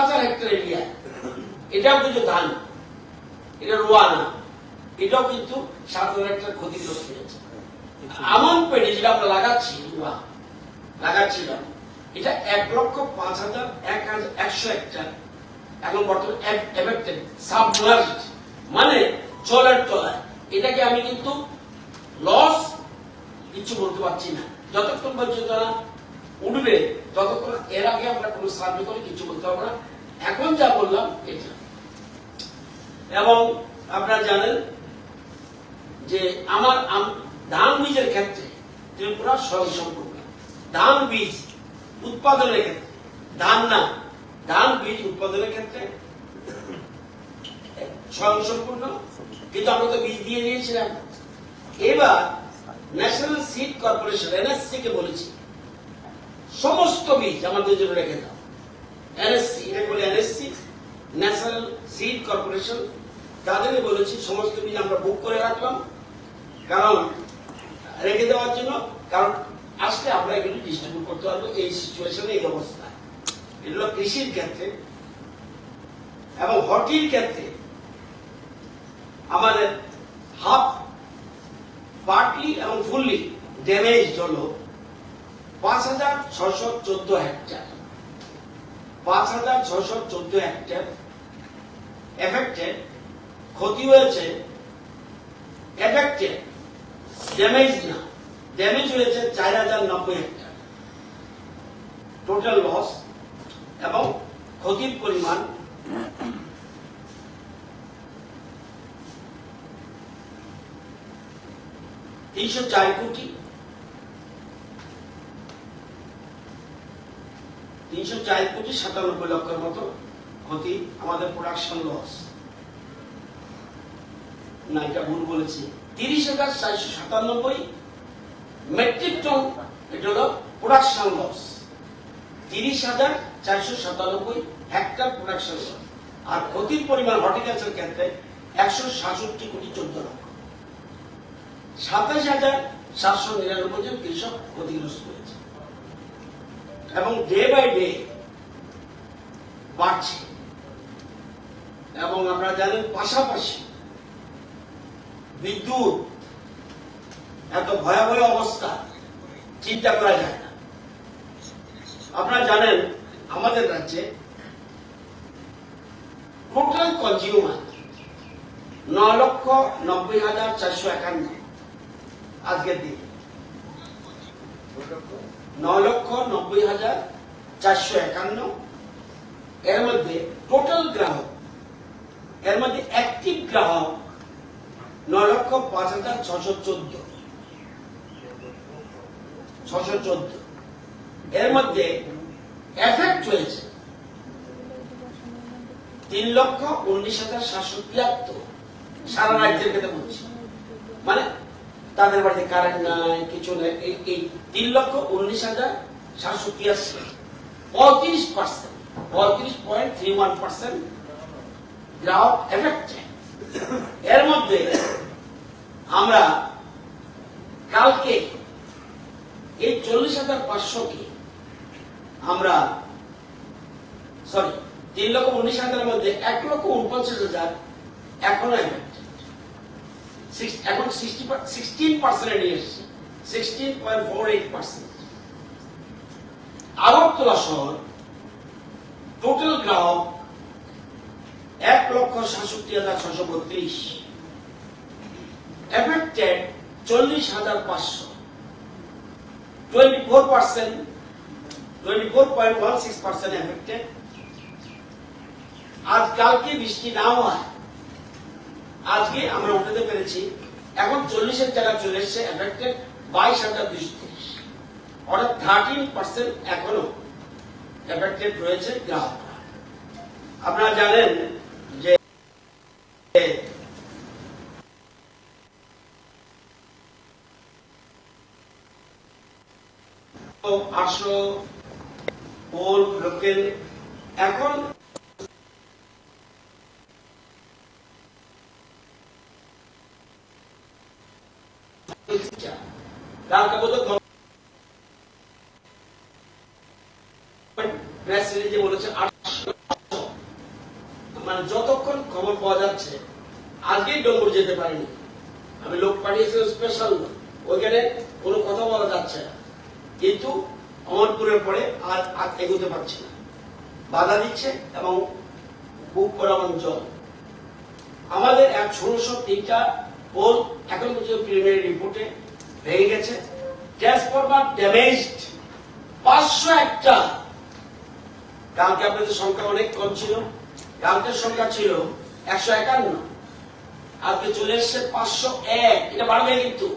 হাজার hectare area এটাও কিন্তু ধান এটা রোয়া না। এটাও কিন্তু সাত হাজার হেক্টর ক্ষতিগ্রস্ত হয়েছে। আমন পেটে যেটা আমরা লাগাচ্ছি, রোয়া, লাগাচ্ছিলাম, এটা এক লক্ষ পাঁচ হাজার এক হাজার একশো হেক্টর এখন বর্তমানে সাবমার্জড মানে জলের তলায়। এটাকে আমি কিন্তু লস কিছু বলতে পারছি না। যতক্ষণ পর্যন্ত না উঠবে ততক্ষণ এর আগে আমরা কোনো সার্ভে করে কিছু বলতে পারব না। এখন যা বললাম, এটা। এবং আপনারা জানেন যে আমার ধান বীজের ক্ষেত্রে ত্রিপুরা স্বয়ংসম্পূর্ণ। ধান বীজ উৎপাদনের ক্ষেত্রে, ধান না, ধান বীজ উৎপাদনের ক্ষেত্রে স্বয়ংসম্পূর্ণ, কিন্তু আমরা তো বীজ দিয়ে দিয়েছিলাম এবার ন্যাশনাল সিড কর্পোরেশন এনএসসি কে বলেছি সমস্ত বীজ আমাদের জন্য রেখে দাও। এনএসসি এটাকে বলে এনএসসি ন্যাশনাল সিড কর্পোরেশন তাদেরকে বলেছি, সমস্ত বীজ আমরা বুক করে রাখলাম। কারণ, রেখে দেওয়ার জন্য, কারণ আসলে আমরা এগুলো ডিস্ট্রিবিউট করতে পারব এই সিচুয়েশনে এই অবস্থায়। এগুলো কৃষির ক্ষেত্রে এবং হটির ক্ষেত্রে আমাদের হাফ পার্টলি এবং ফুললি ড্যামেজ হলো। পাঁচ হাজার ছশো চোদ্দ হেক্টর। পাঁচ হাজার ছশো চোদ্দ হেক্টর এফেক্টেড ক্ষতি হয়েছে ড্যামেজ না ড্যামেজ হয়েছে চার হাজার নব্বই হেক্টর। টোটাল লস এবং ক্ষতির পরিমাণ তিনশো চার কোটি। তিনশো চার কোটি সাতানব্বই লক্ষের মতো ক্ষতি আমাদের প্রোডাকশন লস না, এটা ভুল বলেছি। তিরিশ হাজার চারশো সাতানব্বই মেট্রিক টন এটা হলো প্রোডাকশন লস তিরিশ হাজার চারশো সাতানব্বই হেক্টর প্রোডাকশন লস আর ক্ষতির পরিমাণ হর্টিকালচার ক্ষেত্রে একশো সাতষট্টি কোটি চোদ্দ লক্ষ। সাতাশ হাজার সাতশো নিরানব্বই জন কৃষক ক্ষতিগ্রস্ত হয়েছে। এবং ডে বাই ডে বাড়ছে। এবং আপনারা জানেন পাশাপাশি বিদ্যুৎ এত ভয়াবহ অবস্থা চিন্তা করা যায় না। আপনারা জানেন আমাদের রাজ্যে টোটাল কনজিউমার ন লক্ষ নব্বই হাজার চারশো একান্ন আজকের দিন। ন লক্ষ নব্বই হাজার চারশো একান্ন। এর মধ্যে টোটাল গ্রাহক, এর মধ্যে অ্যাক্টিভ গ্রাহক ন লক্ষ পাঁচ হাজার ছশো চোদ্দ। ছশো চোদ্দ। এর মধ্যে এফেক্ট হয়েছে তিন লক্ষ উনিশ হাজার সাতশো তিয়াত্তর। সারা রাজ্যের ক্ষেত্রে বলছি। মানে তাদের বাড়িতে কারেন্ট নাই, কিছু নেই। এই তিন লক্ষ উনিশ হাজার সাতশো তিয়াশি পঁয়ত্রিশ পার্সেন্ট পঁয়ত্রিশ পয়েন্ট থ্রি ওয়ান পার্সেন্ট গ্রাহক এফেক্টেড এর মধ্যে আমরা কালকে এই চল্লিশ হাজার পাঁচশোকে আমরা সরি তিন লক্ষ উনিশ হাজারের মধ্যে এক লক্ষ উনপঞ্চাশ হাজার এখনও এফেক্টেড এখন সিক্সটিন পার্সেন্ট নিয়ে এসছে। Sixteen point four eight percent Agartala শহর টোটাল গ্রাহক এক লক্ষ সাতষট্টি হাজার ছশো বত্রিশ। এফেক্টেড চল্লিশ হাজার পাঁচশো। Twenty four percent twenty four point one six percent affected আজ কালকে বৃষ্টি না হয়। আজকে আমরা উঠাতে পেরেছি এখন চল্লিশের জায়গা চলে এসছে এফেক্টেড বাইশ হাজার দুইশো তিরিশ। অর্থাৎ থার্টিন পার্সেন্ট এখনও এফেক্টেড রয়েছে গ্রাহকরা। আপনারা জানেন যে আটশো পোল লোকেল মানে যতক্ষণ খবর পাওয়া যাচ্ছে, আজকেই ডম্বুর যেতে পারিনি। আমি লোক পাঠিয়েছি স্পেশাল ওইখানে কোনো কথা বলা যাচ্ছে না। কিন্তু অমরপুরের পরে আর আর এগোতে পারছি না। বাধা দিচ্ছে এবং বুক করা অঞ্চল আমাদের এক ষোলোশো তিনটা পোল এখন পর্যন্ত রিপোর্টে গেছে। ড্যামেজড পাঁচশো একটা। কালকে আপনাদের সংখ্যা অনেক কম ছিল। কালকের সংখ্যা ছিল একশো একান্ন। আজকে চলে এসছে পাঁচশো এক। এটা বাড়বে কিন্তু।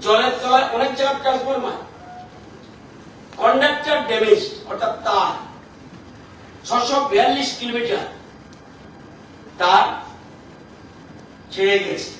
জলের তলায় অনেক জায়গায় ট্রান্সফরমার কন্ডাক্টর ড্যামেজ অর্থাৎ তার। ছশো বিয়াল্লিশ কিলোমিটার। তার ছেড়ে গেছে।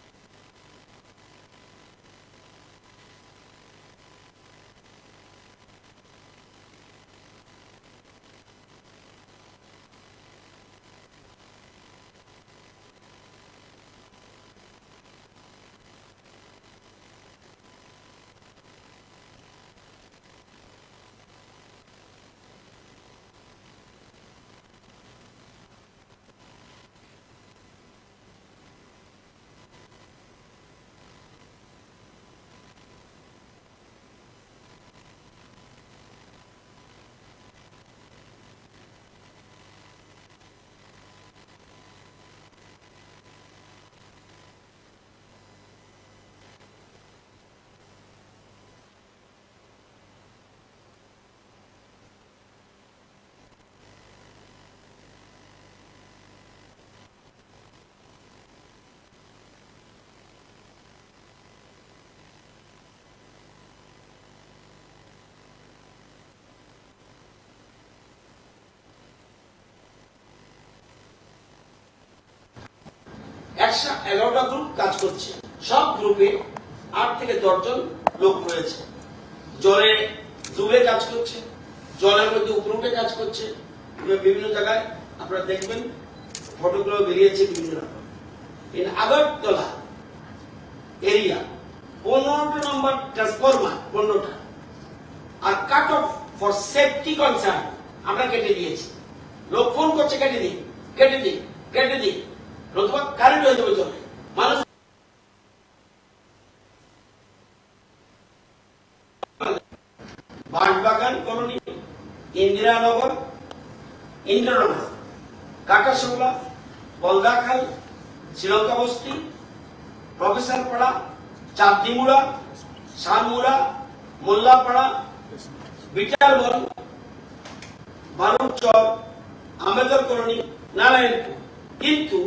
একশো এগারোটা গ্রুপ কাজ করছে। সব গ্রুপে আট থেকে দশজন লোক রয়েছে। জলে ডুবে কাজ করছে জলের মধ্যে উপরে কাজ করছে। বিভিন্ন জায়গায় আপনারা দেখবেন ফটোগুলো বেরিয়েছে বিভিন্ন রকম। ইন আগরতলা এরিয়া পনেরোটা নম্বর ট্রান্সফরমার পনেরোটা। আর cut off for safety concern আমরা কেটে দিয়েছি। লোক ফোন করছে, কেটে দিন কেটে দিন কেটে দিন। নতুবা কারেন্ট হয়ে যাবে জলে? মানুষ বাঁশবাগান কলোনি, ইন্দিরানগর ইন্দ্রনগর কাটাশোলা বলদাখাল শ্রীলঙ্কা বস্তি প্রফেসর পাড়া চাঁদনিমুড়া, শানমুড়া, মোল্লাপাড়া বিটারবন বালুরচর, আম্বেদকর কলোনি, নারায়ণপুর। কিন্তু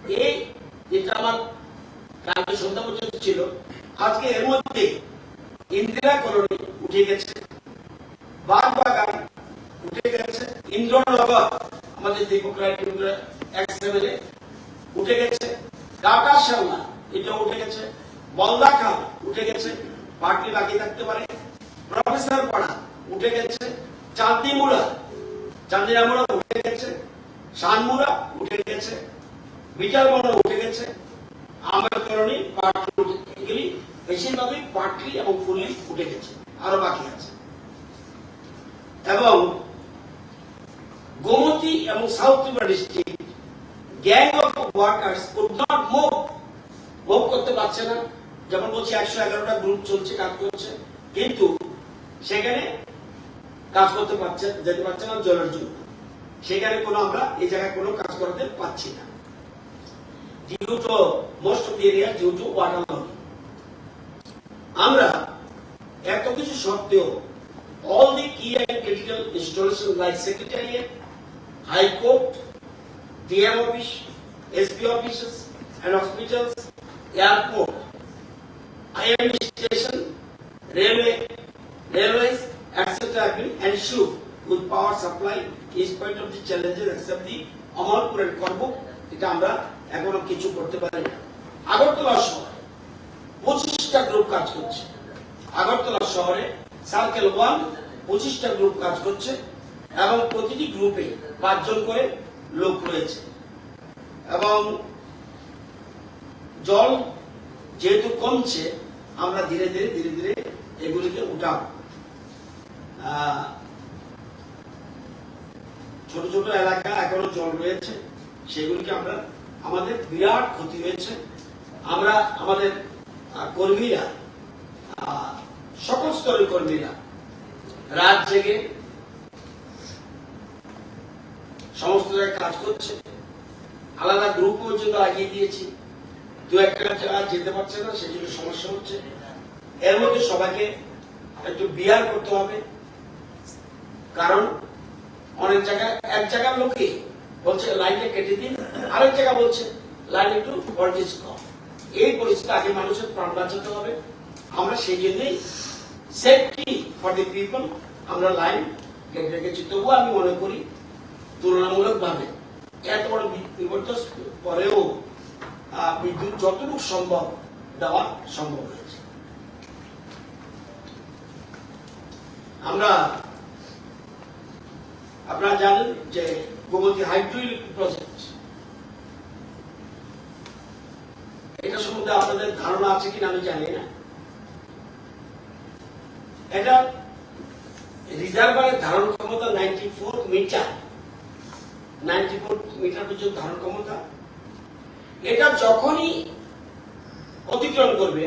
এই যেটা আমার কালকে সন্ধ্যা পর্যন্ত ছিল, আজকে এর মধ্যে ইন্দিরা কলোনি উঠে গেছে বাগবাগান উঠে গেছে, ইন্দ্রনগর, আমাদের দীপক রায় উঠে গেছে কাটা শ্যামলা এটা উঠে গেছে বলদা খাল উঠে গেছে, বাকি বাকি থাকতে পারে প্রফেসর পাড়া উঠে গেছে চাঁদিমুড়া চাঁদিনামুড়া উঠে গেছে শানমুড়া উঠে গেছে বিচারবন উঠে গেছে। আমার কারণে বেশিরভাগই পাটলি এবং ফুলি উঠে গেছে, আরও বাকি আছে। এবং গোমতী এবং south Tripura district gang of workers could not move move করতে পারছে না। যেমন বলছি, একশো এগারোটা গ্রুপ চলছে, কাজ করছে। কিন্তু সেখানে কাজ করতে পারছে, যেতে পারছে না জলের জন্য। সেখানে কোনো আমরা এই জায়গায় কোনো কাজ করতে পারছি না। Due to most of the area due to water logging আমরা এত কিছু সত্ত্বেও all the key and critical installations like secretariat, high court, DM office, SP offices and hospitals, airport, IMD station, railway, railways, etc. have been ensured with power supply in spite of the challenges except the Amalpur and Korbuk, এটা আমরা এখনও কিছু করতে পারি না। আগরতলা শহরে পঁচিশটা group কাজ করছে। আগরতলা শহরে সার্কেল ওয়ান পঁচিশটা গ্রুপ কাজ করছে এবং প্রতিটি গ্রুপে পাঁচজন করে লোক রয়েছে। এবং জল যেহেতু কমছে, আমরা ধীরে ধীরে ধীরে ধীরে এগুলিকে উঠাবো। ছোট ছোট এলাকা এখনও জল রয়েছে, সেগুলিকে আমরা আমাদের বিরাট ক্ষতি হয়েছে। আমরা আমাদের কর্মীরা সকল স্তরের কর্মীরা, রাত জেগে সমস্ত জায়গায় কাজ করছে। আলাদা গ্রুপ পর্যন্ত লাগিয়ে দিয়েছি। দু একটা জায়গা যেতে পারছে না সেই জন্য সমস্যা হচ্ছে। এর মধ্যে সবাইকে একটু বিয়ার করতে হবে। কারণ অনেক জায়গায়, এক জায়গার লোকে বলছে লাইনটা কেটে দিন। আরেক জায়গা বলছে, লাইন একটু ভোল্টেজ কম। এই পরিস্থিতি আগে মানুষের প্রাণ বাঁচাতে হবে। আমরা সেই জন্যই সেফটি ফর দি পিপল আমরা লাইন কেটে রেখেছি। তবুও আমি মনে করি তুলনামূলক ভাবে এত বড় বি- বিপর্যয় পরেও বিদ্যুৎ যতটুকু সম্ভব দেওয়া সম্ভব হয়েছে। আমরা, আপনারা জানেন যে গোমতী হাইড্রো প্রজেক্ট এটা সম্বন্ধে আপনাদের ধারণা আছে কিনা আমি জানি না। এটা রিজার্ভারের ধারণ ক্ষমতা ninety four metre ninety four metre পর্যন্ত ধারণ ক্ষমতা। এটা যখনই অতিক্রম করবে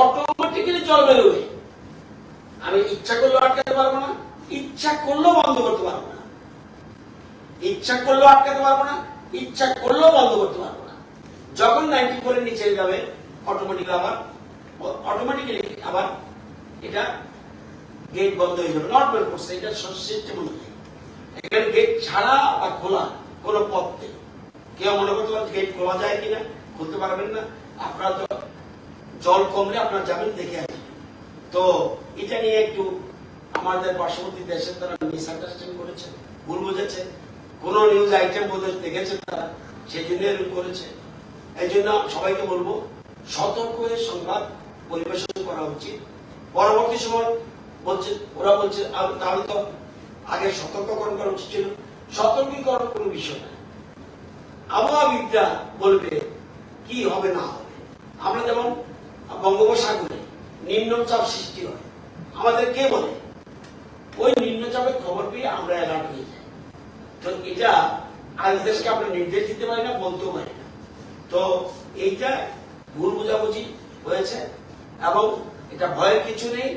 অটোমেটিক্যালি জল বেরোবে। আমি ইচ্ছা করলেও আটকাতে পারব না, ইচ্ছা করলেও বন্ধ করতে পারব ইচ্ছা করলেও আটকাতে পারব না, ইচ্ছা করলেও বন্ধ করতে পারব না। যখন নাইনটি ফোরের নিচে যাবে অটোমেটিক্যালি আবার অটোমেটিক্যালি আবার এটা গেট বন্ধ হয়ে যাবে। নর্মাল করছে এটা সিস্টেম অনুযায়ী এখানে গেট ছাড়া বা খোলা কোনো পথ নেই। কেউ মনে করতে পারেন গেট খোলা যায় কিনা, খুলতে পারবেন না। আপনারা তো জল কমলে আপনারা যাবেন, দেখে আসবেন। তো এটা নিয়ে একটু আমাদের পার্শ্ববর্তী দেশের তারা মিস আন্ডারস্ট্যান্ড করেছে, ভুল বুঝেছে। কোন নিউজ আইটেম বোধহয় দেখেছে তারা? সেই জন্য এরকম করেছে। এই জন্য সবাইকে বলব, সতর্ক হয়ে সংবাদ পরিবেশন করা উচিত। পরবর্তী সময় বলছে, ওরা বলছে তাহলে তো আগে সতর্ককরণ করা উচিত ছিল। সতর্কীকরণ কোনো বিষয় না। আবহাওয়াবিদরা বলবে, কি হবে, না হবে? আমরা যেমন বঙ্গোপসাগরে নিম্নচাপ সৃষ্টি হয়, আমাদের কে বলে? ওই নিম্নচাপের খবর পেয়ে আমরা অ্যালার্ট হয়ে যাই। তো এটা আজ দেশকে আমরা নির্দেশ দিতে পারি না, বলতেও পারি না। তো এইটা ভুল বোঝাবুঝি হয়েছে এবং এটা ভয়ের কিছু নেই।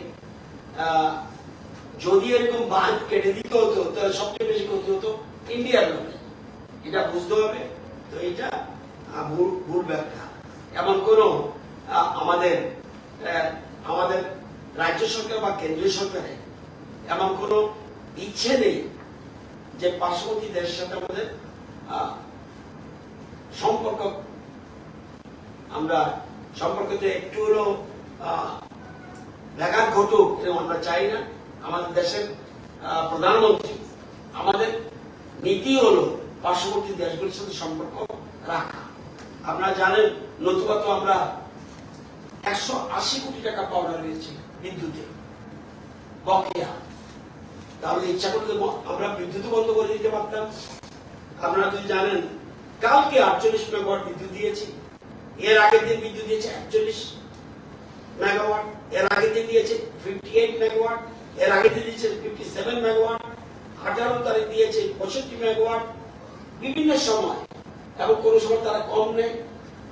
যদি এরকম বাঁধ কেটে দিতে হতো, তাহলে সবচেয়ে বেশি ক্ষতি হতো ইন্ডিয়ার লোকে এটা বুঝতে হবে। তো এটা ভুল ভুল ব্যাখ্যা। এমন কোন আমাদের আমাদের রাজ্য সরকার বা কেন্দ্রীয় সরকারের এমন কোন ইচ্ছে নেই যে পার্শ্ববর্তী দেশের সাথে আমাদের সম্পর্ক, আমরা সম্পর্কতে একটু হলেও ব্যাঘাত ঘটুক এরকম আমরা চাই না, আমাদের দেশের প্রধানমন্ত্রী, আমাদের নীতি হলো পার্শ্ববর্তী দেশগুলির সাথে সম্পর্ক রাখা। আপনারা জানেন, নতুবা তো আমরা একশো আশি কোটি টাকা পাওনা রয়েছে বিদ্যুতে। বকেয়া। তাহলে ইচ্ছা করলে আমরা বিদ্যুৎ বন্ধ করে দিতে পারতাম। আপনারা যদি জানেন, কালকে আটচল্লিশ মেগাওয়াট বিদ্যুৎ দিয়েছি, এর আগের দিন বিদ্যুৎ দিয়েছে একচল্লিশ মেগাওয়াট, এর আগের দিন দিয়েছে ফিফটি এইট মেগাওয়াট, এর আগের দিন দিয়েছে ফিফটি সেভেন মেগাওয়াট, আঠারো তারিখ দিয়েছে পঁয়ষট্টি মেগাওয়াট। বিভিন্ন সময়, এবং কোনো সময় তারা কম নেয়,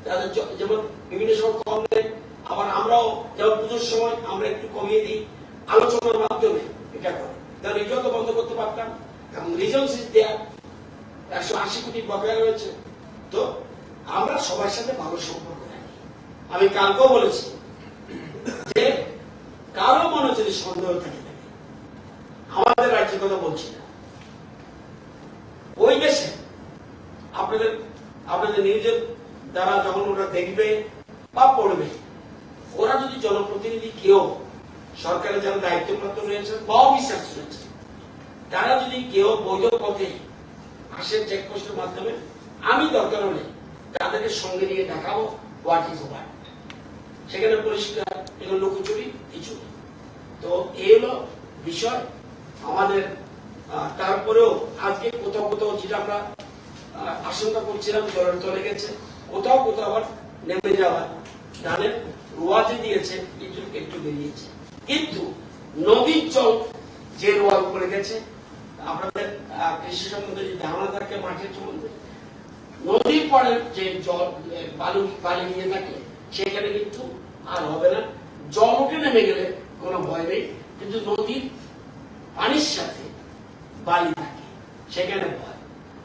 তাদের যেমন বিভিন্ন সময় কম নেয়, আবার আমরাও যেমন পুজোর সময় আমরা একটু কমিয়ে দিই, আলোচনার মাধ্যমে এটা করে। তাহলে এটাও তো বন্ধ করতে পারতাম? এবং রিজনস ইজ দেয়ার একশো আশি কোটি বকেয়া রয়েছে। তো আমরা সবার সাথে ভালো সম্পর্ক রাখি। আমি কালকেও বলেছি যে কারও মনে যদি সন্দেহ থাকে আমাদের রাজ্যের কথা বলছি না। ওই দেশে আপনাদের আপনাদের নিউজের দ্বারা যখন ওরা দেখবে বা পড়বে, ওরা যদি জনপ্রতিনিধি কেউ সরকারের যারা দায়িত্বপ্রাপ্ত রয়েছে বা অফিসার্স রয়েছে। তারা যদি কেউ বৈধ পথে আসে চেকপোস্টের মাধ্যমে, আমি দরকার হলে তাদেরকে সঙ্গে নিয়ে দেখাবো হোয়াট ইজ হোয়াট সেখানে পরিষ্কার, এগুলো লুকোচুরি, কিছু তো এই হলো বিষয়। আমাদের তারপরেও আজকে কোথাও কোথাও যেটা আমরা আশঙ্কা করছিলাম, জলের চলে গেছে, কোথাও কোথাও আবার নেমে যাওয়ার। ধানের রোয়াতে দিয়েছে, একটু একটু বেরিয়েছে। কিন্তু নদীর জল যে রোয়া উপরে গেছে, আপনাদের কৃষি সম্বন্ধে যে ধারণা থাকে মাঠের সম্বন্ধে নদীর পরে যে জল বালু, বালি নিয়ে থাকে, সেখানে কিন্তু আর হবে না। জল উঠে নেমে গেলে কোনো ভয় নেই, কিন্তু নদীর পানির সাথে বালি থাকে, সেখানে ভয়।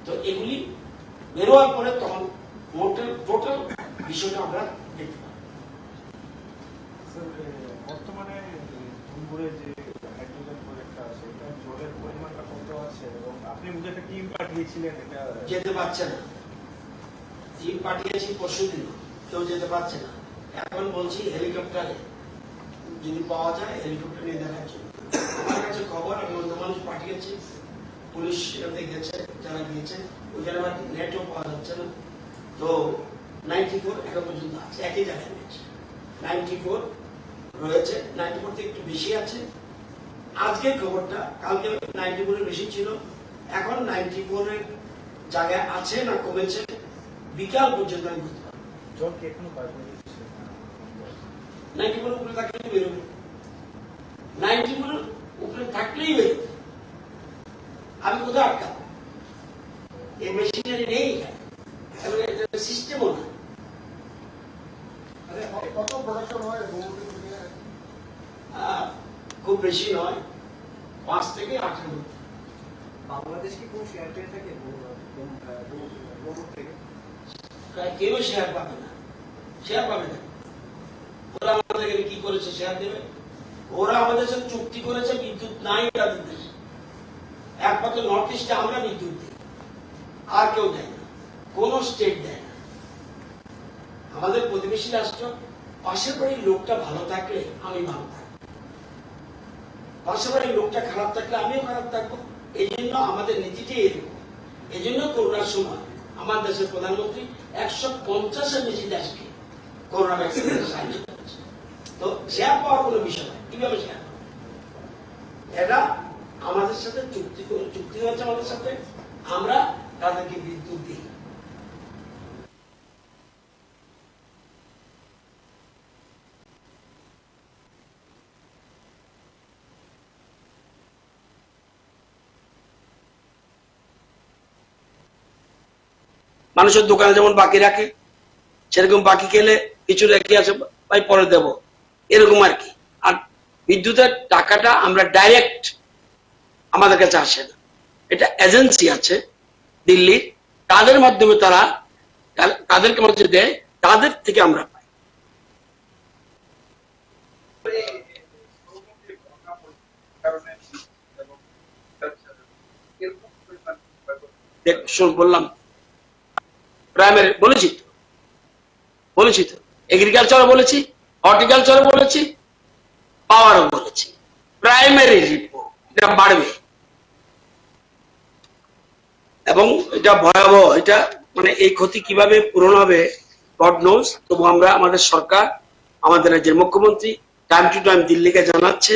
তো এগুলি বেরোয়ার পরে তখন টোটাল বিষয়টা আমরা দেখতে পাবো। ধুমপুরে যে হাইড্রোজেন প্রজেক্টটা আছে এটা জলের পরিমাণটা কত আছে এবং আপনি বুঝে একটা টিম পাঠিয়েছিলেন, এটা যেতে পারছে না। টিম পাঠিয়েছি পরশু দিন কেউ যেতে পারছে না। এখন বলছি হেলিকপ্টারে যদি পাওয়া যায় হেলিকপ্টার নিয়ে জন্য। আমার কাছে খবর, আমি অন্য মানুষ পাঠিয়েছি, পুলিশ গেছে, যারা গিয়েছে, ওইখানে আবার নেটও পাওয়া যাচ্ছে না। তো নাইনটি ফোর এখন পর্যন্ত আছে, একই জায়গায় নাইনটি ফোর রয়েছে নাইনটি ফোর থেকে একটু বেশি আছে। আজকের খবরটা কালকে নাইনটি ফোরের বেশি ছিল। এখন নাইনটি ফোরের জায়গায় আছে না কমেছে? বিকাল পর্যন্ত আমি বুঝতে নাইনটি ফোর উপরে থাকলেই বেরোবে। নাইনটি ফোর উপরে থাকলেই বেরোবে। আমি কোথায় আটকাবো? এই মেশিনারি নেই সিস্টেমও না। কত প্রোডাকশন হয়? খুব বেশি নয় পাঁচ থেকে আঠের। মধ্যে বাংলাদেশ কি কোনো শেয়ার পেয়ে থাকে কেউ শেয়ার পাবে না। শেয়ার পাবে না। ওরা আমাদের কি করেছে শেয়ার দেবে? ওরা আমাদের সাথে চুক্তি করেছে বিদ্যুৎ নাই তাদের দেশে। একমাত্র নর্থ ইস্টে আমরা বিদ্যুৎ দিই। আর কেউ দেয় না। কোন স্টেট দেয় না। আমাদের প্রতিবেশী রাষ্ট্র পাশের বাড়ির লোকটা ভালো থাকলে আমি ভালো বাড়ির লোকটা খারাপ থাকলে আমিও খারাপ থাকব। এই জন্য আমাদের নীতিটাই এরকম। এই জন্য করোনার সময় আমার দেশের প্রধানমন্ত্রী একশো পঞ্চাশের বেশি দেশকে করোনা ভ্যাকসিনের সাহায্য করেছে। তো শেয়ার পাওয়ার কোনো বিষয় নয় কীভাবে শেয়ার? এরা আমাদের সাথে চুক্তি চুক্তি হয়েছে আমাদের সাথে। আমরা তাদেরকে বিদ্যুৎ দিই। মানুষের দোকানে যেমন বাকি রাখে, সেরকম বাকি খেলে কিছু রেখে আসে, ভাই পরে দেব। এরকম আর কি। আর বিদ্যুতের টাকাটা আমরা ডাইরেক্ট আমাদের কাছে আসে না। এটা এজেন্সি আছে দিল্লির, তাদের মাধ্যমে তারা তাদেরকে মধ্যে দেয়, তাদের থেকে আমরা পাই। দেখ বললাম। প্রাইমারি বলেছি তো। বলেছি তো। এগ্রিকালচারও বলেছি হর্টিকালচারও বলেছি পাওয়ারও বলেছি। প্রাইমারি রিপোর্ট এটা বাড়বে। এবং এটা ভয়াবহ, এটা মানে এই ক্ষতি কীভাবে পূরণ হবে গড নোজ তবু আমরা, আমাদের সরকার, আমাদের রাজ্যের মুখ্যমন্ত্রী টাইম টু টাইম দিল্লিকে জানাচ্ছে,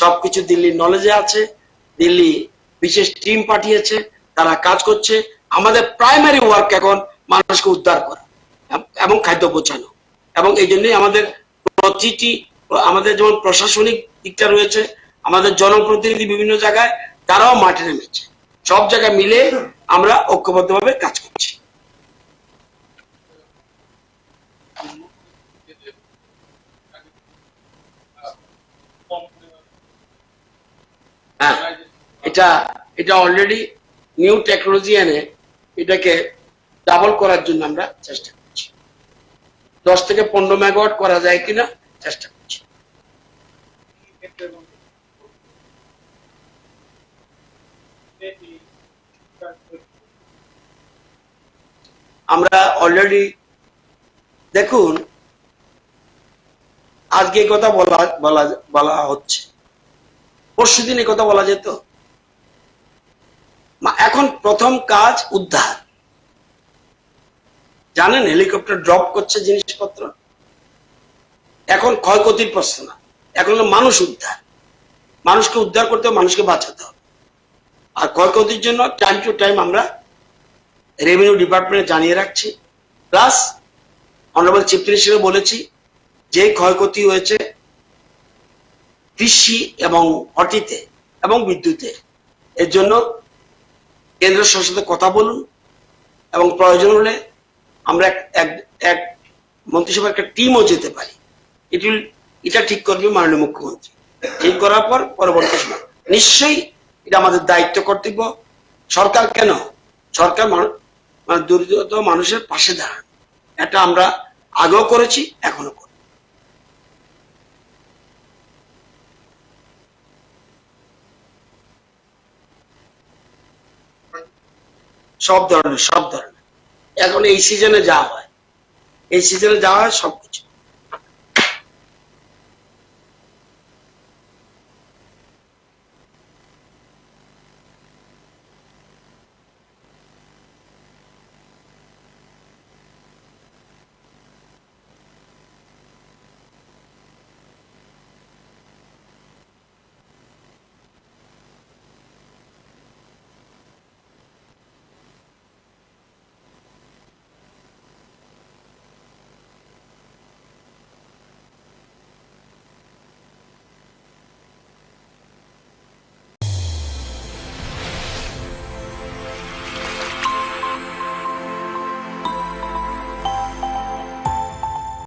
সবকিছু দিল্লির নলেজে আছে। দিল্লি বিশেষ টিম পাঠিয়েছে, তারা কাজ করছে। আমাদের প্রাইমারি ওয়ার্ক এখন মানুষকে উদ্ধার করা এবং খাদ্য পৌঁছানো। এবং এই জন্যই আমাদের প্রতিটি, আমাদের যেমন প্রশাসনিক দিকটা রয়েছে, আমাদের জনপ্রতিনিধি বিভিন্ন জায়গায়, তারাও মাঠে নেমেছে। সব জায়গায় মিলে আমরা ঐক্যবদ্ধভাবে কাজ করছি। হ্যাঁ এটা এটা অলরেডি নিউ টেকনোলজি এনে এটাকে ডাবল করার জন্য আমরা চেষ্টা করছি। দশ থেকে পনেরো মেগাওয়াট করা যায় কিনা চেষ্টা করছি। আমরা অলরেডি দেখুন, আজকে কথা বলা বলা বলা হচ্ছে। পরশু দিন কথা বলা যেত। এখন প্রথম কাজ উদ্ধার। জানেন হেলিকপ্টার ড্রপ করছে জিনিসপত্র? এখন ক্ষয়ক্ষতির প্রশ্ন। না এখন হলো মানুষ উদ্ধার। মানুষকে উদ্ধার করতে হবে, মানুষকে বাঁচাতে হবে। আর ক্ষয়ক্ষতির জন্য টাইম টু টাইম আমরা রেভিনিউ ডিপার্টমেন্টে জানিয়ে রাখছি। প্লাস অনারেবল চিফ মিনিস্টার বলেছি, যে ক্ষয়ক্ষতি হয়েছে কৃষি এবং অটিতে এবং বিদ্যুতে, এর জন্য কেন্দ্রের সাথে কথা বলুন এবং প্রয়োজন হলে আমরা এক, এক- মন্ত্রিসভার একটা টিমও যেতে পারি। এটি এটা ঠিক করবে মাননীয় মুখ্যমন্ত্রী। ঠিক করার পর পরবর্তী সময়। নিশ্চয়ই এটা আমাদের দায়িত্ব কর্তব্য। সরকার কেন? সরকার মানু- দুর্গত মানুষের পাশে দাঁড়ান। এটা আমরা আগেও করেছি এখনও করি। সব ধরনের সব ধরনের। এখন এই সিজনে যা হয়। এই সিজনে যা হয় সবকিছু।